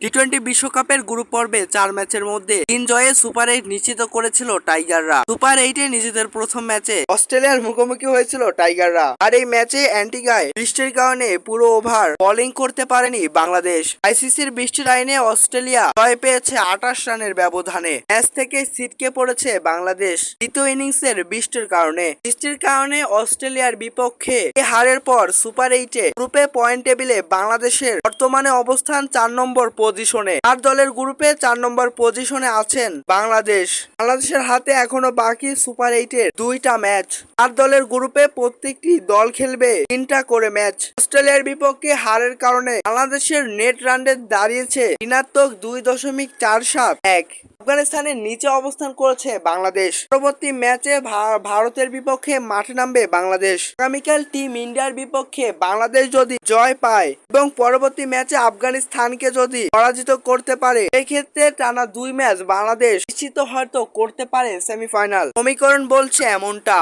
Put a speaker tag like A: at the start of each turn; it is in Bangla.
A: টি টোয়েন্টি বিশ্বকাপের গ্রুপ পর্বে চার ম্যাচের মধ্যে তিন জয়ে সুপার এইট নিশ্চিত করেছিল টাইগাররা। সুপার এইটে নিজেদের প্রথম ম্যাচে অস্ট্রেলিয়ার মুখোমুখি হয়েছিল টাইগাররা। আর এই ম্যাচে অ্যান্টিগায় বৃষ্টির কারণে পুরো ওভার বোলিং করতে পারেনি বাংলাদেশ। আইসিসির বৃষ্টির আইনে অস্ট্রেলিয়া জয় পেয়েছে আঠাশ রানের ব্যবধানে। ম্যাচ থেকে ছিটকে পড়েছে বাংলাদেশ দ্বিতীয় ইনিংসের বৃষ্টির কারণে। বৃষ্টির কারণে অস্ট্রেলিয়ার বিপক্ষে এই হারের পর সুপার এইটে গ্রুপে পয়েন্ট টেবিলে বাংলাদেশের বর্তমানে অবস্থান চার নম্বর পজিশনে আর দলের গ্রুপে চার নম্বর পজিশনে আছেন বাংলাদেশ। বাংলাদেশের হাতে এখনও বাকি সুপার এইটের দুইটা ম্যাচ আর দলের গ্রুপে প্রত্যেকটি দল খেলবে তিনটা করে ম্যাচ অস্ট্রেলিয়ার বিপক্ষে হারের কারণে বাংলাদেশের নেট রান রেট দাঁড়িয়েছে ঋণাত্মক দুই দশমিক চার সাত এক। আফগানিস্তানের নিচে অবস্থান করেছে বাংলাদেশ। পরবর্তী ম্যাচে ভারতের বিপক্ষে মাঠে নামবে বাংলাদেশ। আগামীকাল টিম ইন্ডিয়ার বিপক্ষে বাংলাদেশ যদি জয় পায় এবং পরবর্তী ম্যাচে আফগানিস্তানকে যদি পরাজিত করতে পারে। এক্ষেত্রে টানা দুই ম্যাচ বাংলাদেশ নিশ্চিত হয়তো করতে পারে সেমিফাইনাল। সমীকরণ বলছে এমনটা।